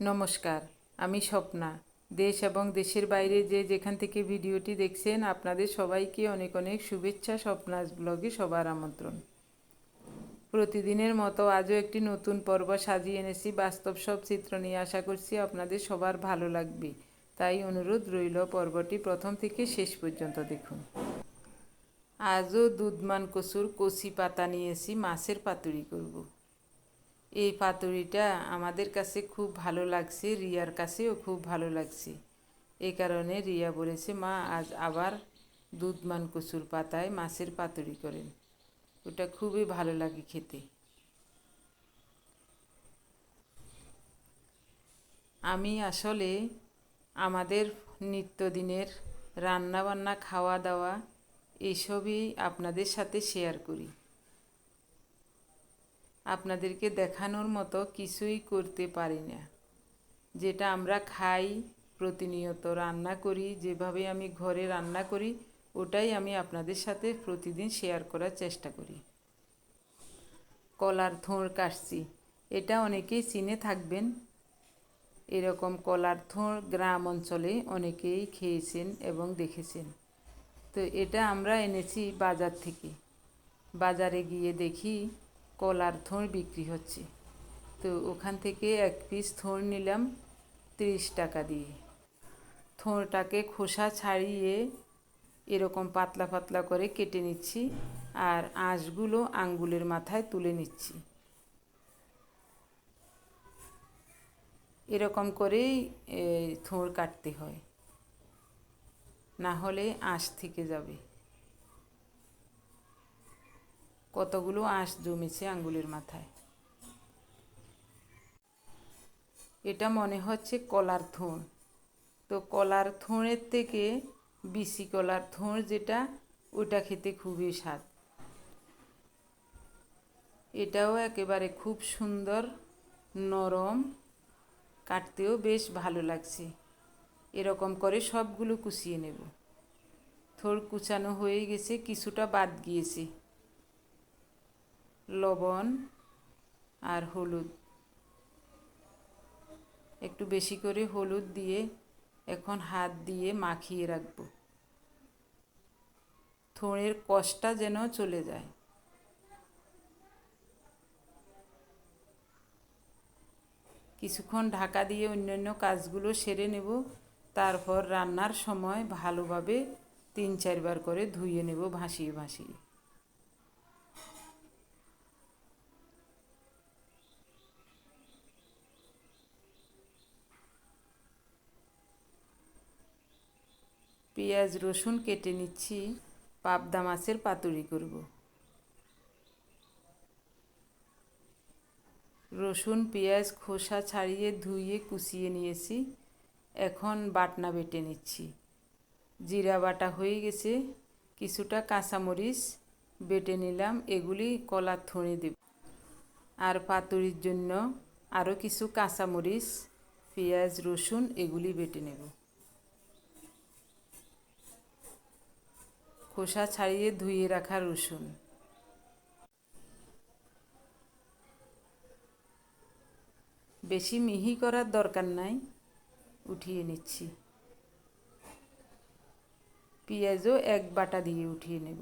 নমস্কার, আমি স্বপ্না। দেশ এবং দেশের বাইরে যে যেখান থেকে ভিডিওটি দেখছেন, আপনাদের সবাইকে অনেক অনেক শুভেচ্ছা, স্বপ্নাস ব্লগে সবার আমন্ত্রণ। প্রতিদিনের মতো আজও একটি নতুন পর্ব সাজিয়ে এনেছি। বাস্তব সব চিত্র নিয়ে আশা করছি আপনাদের সবার ভালো লাগবে। তাই অনুরোধ রইল পর্বটি প্রথম থেকে শেষ পর্যন্ত দেখুন। আজও দুধমান কচুর কচি পাতা নিয়েছি মাছের পাতুরি করব। এই পাতুরিটা আমাদের কাছে খুব ভালো লাগছে, রিয়ার কাছেও খুব ভালো লাগছে। এই কারণে রিয়া বলেছে, মা, আজ আবার দুধমান কচুর পাতায় মাছের পাতুরি করেন। ওটা খুবই ভালো লাগে খেতে। আমি আসলে আমাদের নিত্যদিনের রান্নাবান্না খাওয়া দাওয়া এইসবই আপনাদের সাথে শেয়ার করি। আপনাদেরকে দেখানোর মতো কিছুই করতে পারি না। যেটা আমরা খাই, প্রতিনিয়ত রান্না করি, যেভাবে আমি ঘরে রান্না করি, ওটাই আমি আপনাদের সাথে প্রতিদিন শেয়ার করার চেষ্টা করি। কলার থোঁড় কাটছি। এটা অনেকেই চিনে থাকবেন। এরকম কলার থোঁড় গ্রাম অঞ্চলে অনেকেই খেয়েছেন এবং দেখেছেন। তো এটা আমরা এনেছি বাজার থেকে। বাজারে গিয়ে দেখি কলার থোঁড় বিক্রি হচ্ছে। তো ওখান থেকে এক পিস থোঁড় নিলাম তিরিশ টাকা দিয়ে। থোঁড়টাকে খোসা ছাড়িয়ে এরকম পাতলা পাতলা করে কেটে নিচ্ছি আর আঁশগুলো আঙ্গুলের মাথায় তুলে নিচ্ছি। এরকম করেই থোঁড় কাটতে হয়। না হলে আঁশ থেকে যাবে। কতগুলো আঁশ জমেছে আঙ্গুলের মাথায়? এটা মনে হচ্ছে কলার থোঁড়। তো কলার থোঁড়ের থেকে বিসি কলার থোঁড় যেটা, ওটা খেতে খুবই স্বাদ। এটাও একেবারে খুব সুন্দর, নরম, কাটতেও বেশ ভালো লাগছে। এরকম করে সবগুলো কুচিয়ে নেব। থোড় কুচানো হয়ে গেছে, কিছুটা বাদ গিয়েছে। লবণ আর হলুদ। একটু বেশি করে হলুদ দিয়ে এখন হাত দিয়ে মাখিয়ে রাখব। থোড়ের কষটা যেন চলে যায়। কিছুক্ষণ ঢাকা দিয়ে অন্যান্য কাজগুলো সেরে নেব, তারপর রান্নার সময় ভালোভাবে তিন চারবার করে ধুয়ে নেব ভাসিয়ে ভাসিয়ে। পেঁয়াজ, রসুন কেটে নিচ্ছি। পাবদা মাছের পাতুরি করব। রসুন, পেঁয়াজ, খোসা ছাড়িয়ে ধুয়ে কুচিয়ে নিয়েছি। এখন বাটনা বেটে নিচ্ছি। জিরা বাটা হয়ে গেছে। কিছুটা কাঁচামরিচ বেটে নিলাম। এগুলি কলার থড়ে দেব। আর পাতুরির জন্য আরও কিছু কাঁচামরিচ, পেঁয়াজ, রসুন এগুলি বেটে নেব। খোসা ছাড়িয়ে ধুয়ে রাখা রসুন। বেশি মিহি করার দরকার নাই, উঠিয়ে নিচ্ছি। পেঁয়াজও এক বাটা দিয়ে উঠিয়ে নেব।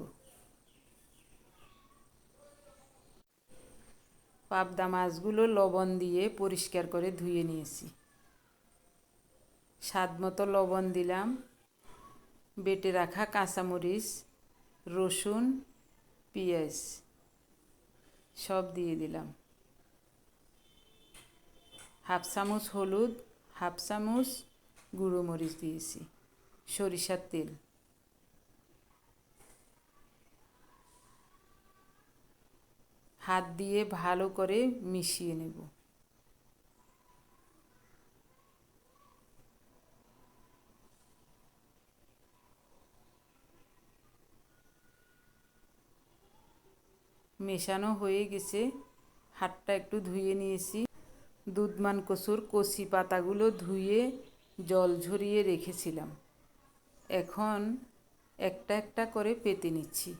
পাবদা মাছগুলো লবণ দিয়ে পরিষ্কার করে ধুয়ে নিয়েছি। স্বাদ মতো লবণ দিলাম, বেটে রাখা কাঁচামরিচ রসুন, পেঁয়াজ, সব দিয়ে দিলাম। হাফ চামচ হলুদ, হাফ চামচ গুঁড়ো মরিচ দিয়েছি, সরিষার তেল। হাত দিয়ে ভালো করে মিশিয়ে নেব। মেশানো হয়ে গেছে। হাতটা একটু ধুয়ে নিয়েছি। দুধমান কচুর কচি পাতাগুলো ধুয়ে জল ঝরিয়ে রেখেছিলাম। এখন একটা একটা করে পেতে নিচ্ছি।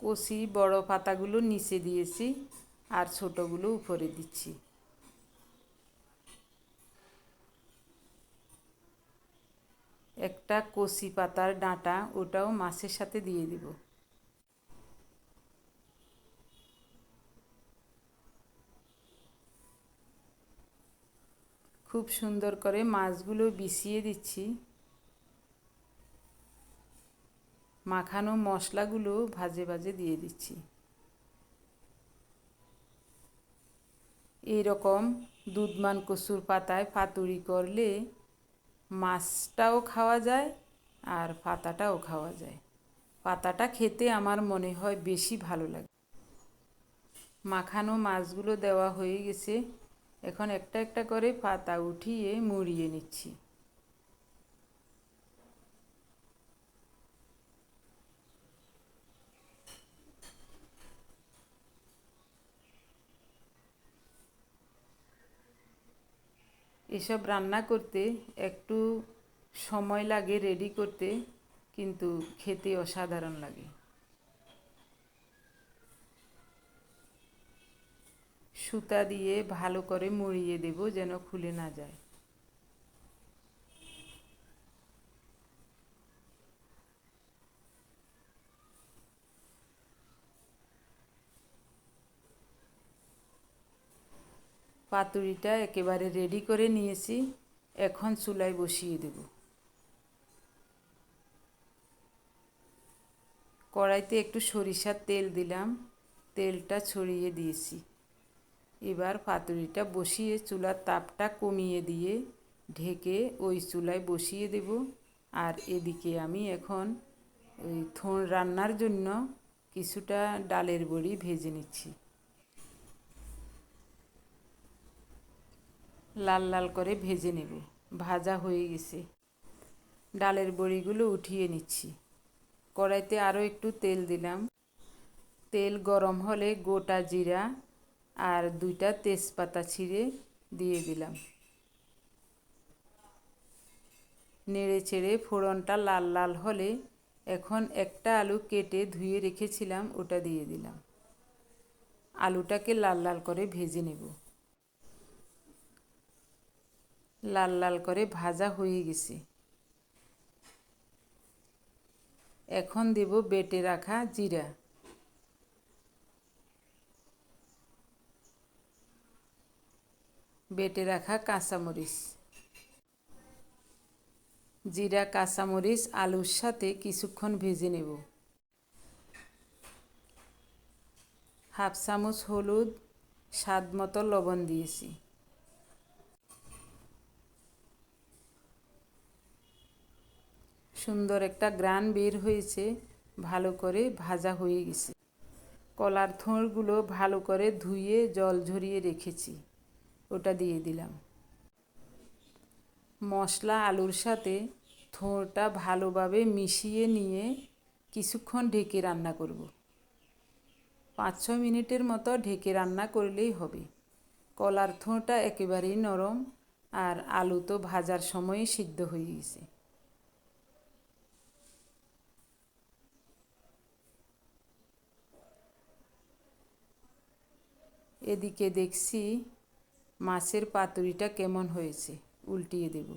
কষি বড় পাতাগুলো নিচে দিয়েছি আর ছোটোগুলো উপরে দিচ্ছি। একটা কষি পাতার ডাঁটা ওটাও মাছের সাথে দিয়ে দিব। খুব সুন্দর করে মাছগুলো বিছিয়ে দিচ্ছি। মাখানো মশলাগুলো ভাজে ভাজে দিয়ে দিচ্ছি। এইরকম দুধমান কচুর পাতায় পাতুরি করলে মাছটাও খাওয়া যায় আর পাতাটাও খাওয়া যায়। পাতাটা খেতে আমার মনে হয় বেশি ভালো লাগে। মাখানো মাছগুলো দেওয়া হয়ে গেছে। এখন একটা একটা করে পাতা উঠিয়ে মুড়িয়ে নিচ্ছি। এসব রান্না করতে একটু সময় লাগে রেডি করতে, কিন্তু খেতে অসাধারণ লাগে। সুতা দিয়ে ভালো করে মুড়িয়ে দেব যেন খুলে না যায়। পাতুরিটা একেবারে রেডি করে নিয়েছি। এখন চুলায় বসিয়ে দেব। কড়াইতে একটু সরিষার তেল দিলাম। তেলটা ছড়িয়ে দিয়েছি। এবার পাতুরিটা বসিয়ে চুলার তাপটা কমিয়ে দিয়ে ঢেকে ওই চুলায় বসিয়ে দেব। আর এদিকে আমি এখন ওই থোন রান্নার জন্য কিছুটা ডালের বড়ি ভেজে নিচ্ছি। লাল লাল করে ভেজে নেব। ভাজা হয়ে গেছে। ডালের বড়িগুলো উঠিয়ে নিচ্ছি। কড়াইতে আরও একটু তেল দিলাম। তেল গরম হলে গোটা জিরা আর দুইটা তেজপাতা ছিঁড়ে দিয়ে দিলাম। নেড়ে চেড়ে ফোড়নটা লাল লাল হলে এখন একটা আলু কেটে ধুয়ে রেখেছিলাম, ওটা দিয়ে দিলাম। আলুটাকে লাল লাল করে ভেজে নেব। লাল লাল করে ভাজা হয়ে গেছে। এখন দেব বেটে রাখা জিরা। বেটে রাখা কাঁচামরিচ। জিরা, কাঁচামরিচ, আলুর সাথে কিছুক্ষণ ভেজে নেব। হাফ চামচ হলুদ, স্বাদ মতো লবণ দিয়েছি। সুন্দর একটা গ্রান বের হয়েছে, ভালো করে ভাজা হয়ে গেছে। কলার থোঁড়গুলো ভালো করে ধুয়ে জল ঝরিয়ে রেখেছি। ওটা দিয়ে দিলাম। মশলা আলুর সাথে থোঁড়টা ভালোভাবে মিশিয়ে নিয়ে কিছুক্ষণ ঢেকে রান্না করব। পাঁচ ছ মিনিটের মতো ঢেকে রান্না করলেই হবে। কলার থোঁটা একেবারেই নরম আর আলু তো ভাজার সময় সিদ্ধ হয়ে গেছে। এদিকে দেখছি মাছের পাতুরিটা কেমন হয়েছে, উল্টিয়ে দেব।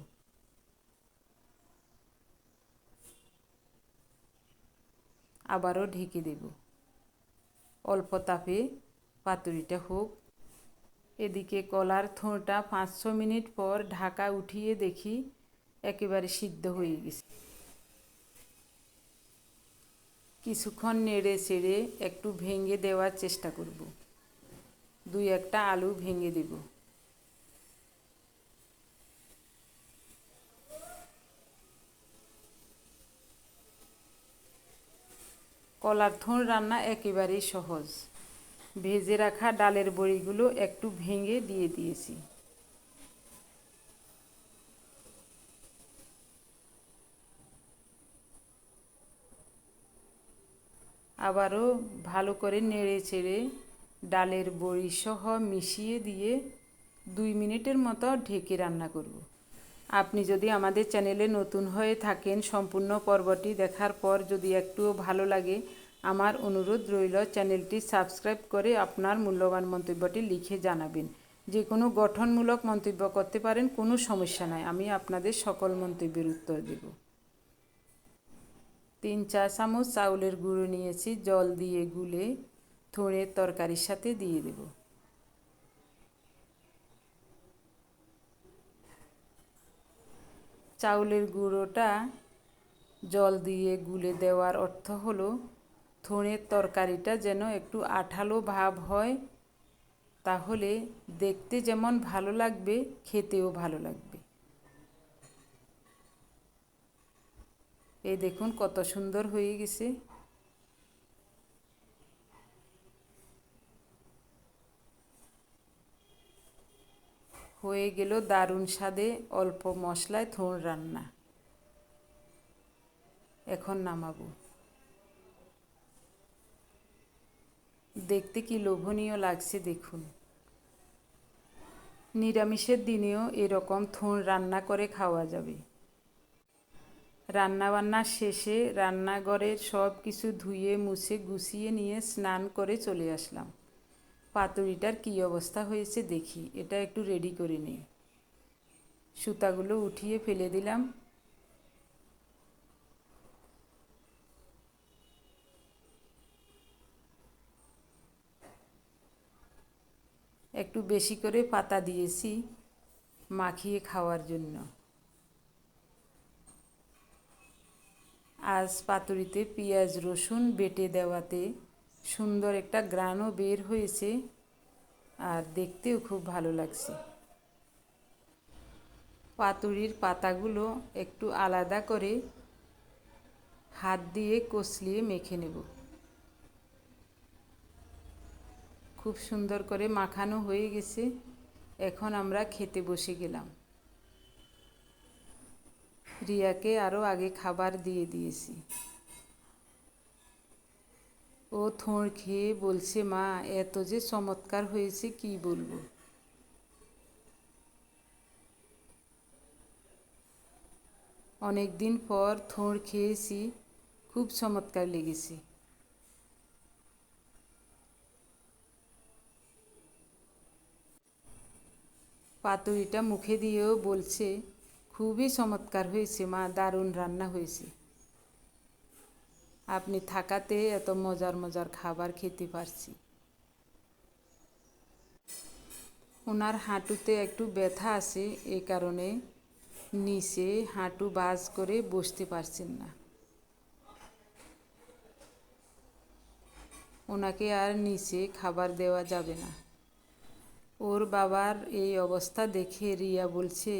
আবারও ঢেকে দেব। অল্প তাপে পাতুরিটা হোক। এদিকে কলার থোঁটা পাঁচশো মিনিট পর ঢাকা উঠিয়ে দেখি একেবারে সিদ্ধ হয়ে গেছে। কিছুক্ষণ নেড়ে চেড়ে একটু ভেঙে দেওয়ার চেষ্টা করব। দুই একটা আলু ভেঙে দেব। কলার থোন রান্না একেবারেই সহজ। ভেজে রাখা ডালের বড়িগুলো একটু ভেঙে দিয়ে দিয়েছি। আবারও ভালো করে নেড়ে চেড়ে ডালের বড়ি সহ মিশিয়ে দিয়ে দুই মিনিটের মতো ঢেকে রান্না করব। আপনি যদি আমাদের চ্যানেলে নতুন হয়ে থাকেন, সম্পূর্ণ পর্বটি দেখার পর যদি একটুও ভালো লাগে, আমার অনুরোধ রইল চ্যানেলটি সাবস্ক্রাইব করে আপনার মূল্যবান মন্তব্যটি লিখে জানাবেন। যে কোনো গঠনমূলক মন্তব্য করতে পারেন, কোনো সমস্যা নাই। আমি আপনাদের সকল মন্তব্যের উত্তর দেব। তিন চা চামচ চাউলের গুঁড়ো নিয়েছি। জল দিয়ে গুলে থোড়ের তরকারির সাথে দিয়ে দেব। চাউলের গুঁড়োটা জল দিয়ে গুলে দেওয়ার অর্থ হলো থোড়ের তরকারিটা যেন একটু আঠালো ভাব হয়, তাহলে দেখতে যেমন ভালো লাগবে, খেতেও ভালো লাগবে। এই দেখুন কত সুন্দর হয়ে গেছে। হয়ে গেল দারুণ স্বাদে অল্প মশলায় থোড় রান্না। এখন নামাবো। দেখতে কি লোভনীয় লাগছে দেখুন। নিরামিষের দিনেও এরকম থোড় রান্না করে খাওয়া যাবে। রান্নাবান্না শেষে রান্নাঘরের সব কিছু ধুয়ে, মুছে, গুছিয়ে নিয়ে স্নান করে চলে আসলাম। পাতুরিটার কী অবস্থা হয়েছে দেখি, এটা একটু রেডি করে নিই সুতাগুলো উঠিয়ে ফেলে দিলাম। একটু বেশি করে পাতা দিয়েছি মাখিয়ে খাওয়ার জন্য। আজ পাতুরিতে পেঁয়াজ রসুন বেটে দেওয়াতে সুন্দর একটা গ্রানও বের হয়েছে আর দেখতেও খুব ভালো লাগছে। পাতুরির পাতাগুলো একটু আলাদা করে হাত দিয়ে কষলিয়ে মেখে নেব। খুব সুন্দর করে মাখানো হয়ে গেছে। এখন আমরা খেতে বসে গেলাম। রিয়াকে আরও আগে খাবার দিয়ে দিয়েছি। ও থোঁড় খেয়ে বলছে, মা, এত যে চমৎকার হয়েছে, কি বলব? অনেক দিন পর থোঁড় খেয়েছি, খুব চমৎকার লেগেছে। পাতুরিটা মুখে দিয়েও বলছে, খুবই চমৎকার হয়েছে, মা, দারুণ রান্না হয়েছে। আপনি থাকাতে এত মজার মজার খাবার খেতে পারছি। ওনার হাঁটুতে একটু ব্যথা আছে এই কারণে নিচে হাঁটু বাজ করে বসতে পারছেন না। ওনাকে আর নিচে খাবার দেওয়া যাবে না। ওর বাবার এই অবস্থা দেখে রিয়া বলছে,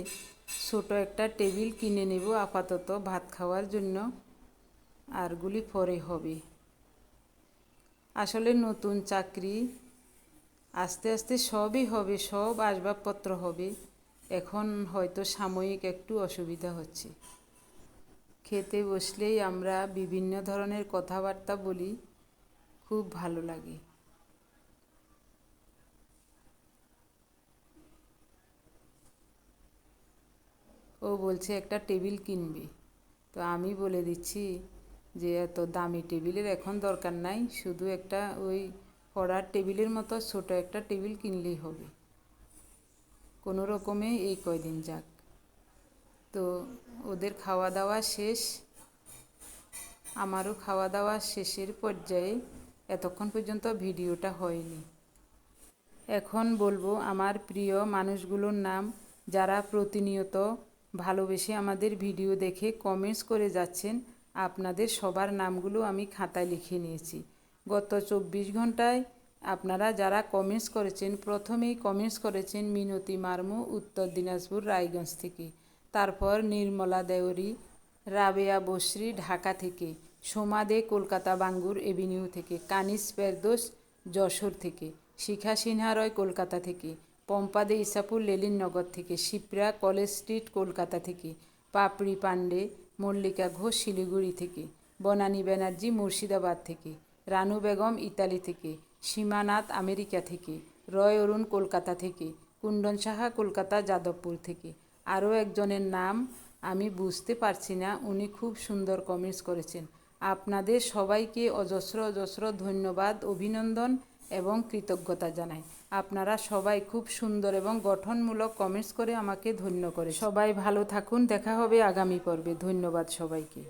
ছোট একটা টেবিল কিনে নেব আপাতত ভাত খাওয়ার জন্য। আরগুলি পরে হবে। আসলে নতুন চাকরি আস্তে আস্তে সবই হবে, সব আসবাবপত্র হবে। এখন হয়তো সাময়িক একটু অসুবিধা হচ্ছে। খেতে বসলেই আমরা বিভিন্ন ধরনের কথাবার্তা বলি, খুব ভালো লাগে। ও বলছে, একটা টেবিল কিনবে। তো আমি বলে দিচ্ছি যে এত দামি টেবিলের এখন দরকার নাই, শুধু একটা ওই পড়ার টেবিলের মতো ছোট একটা টেবিল কিনলেই হবে। কোনো রকমে এই কয়দিন যাক। তো ওদের খাওয়া দাওয়া শেষ। আমারও খাওয়া দাওয়া শেষের পর্যায়ে এতক্ষণ পর্যন্ত ভিডিওটা হয়নি। এখন বলব, আমার প্রিয় মানুষগুলোর নাম যারা প্রতিনিয়ত ভালোবেসে আমাদের ভিডিও দেখে কমেন্টস করে যাচ্ছেন আপনাদের সবার নামগুলো আমি খাতায় লিখে নিয়েছি। গত চব্বিশ ঘন্টায় আপনারা যারা কমেন্টস করেছেন, প্রথমেই কমেন্টস করেছেন মিনতি মার্মু, উত্তর দিনাজপুর, রায়গঞ্জ থেকে। তারপর নির্মলা দেওরি রাবেয়া বসরি ঢাকা থেকে। সোমা দে, কলকাতা বাঙ্গুর এভিনিউ থেকে। কানিস পেরদোস যশোর থেকে। শিখা সিনহা রয়, কলকাতা থেকে। পম্পা দে, ইসাপুর লেলিননগর থেকে। শিপ্রা, কলেজ স্ট্রিট, কলকাতা থেকে। পাপড়ি পাণ্ডে মল্লিকা ঘোষ শিলিগুড়ি থেকে, বনানী ব্যানার্জি মুর্শিদাবাদ থেকে, রানু বেগম ইতালি থেকে, সীমানাথ আমেরিকা থেকে, রয় অরুণ কলকাতা থেকে, কুণ্ডন সাহা কলকাতা যাদবপুর থেকে। আরও একজনের নাম আমি বুঝতে পারছি না, উনি খুব সুন্দর কমেন্টস করেছেন। আপনাদের সবাইকে অজস্র অজস্র ধন্যবাদ, অভিনন্দন এবং কৃতজ্ঞতা জানাই। আপনারা সবাই খুব সুন্দর এবং গঠনমূলক কমেন্টস করে আমাকে ধন্য করে সবাই ভালো থাকুন, দেখা হবে আগামী পর্বে। ধন্যবাদ সবাইকে।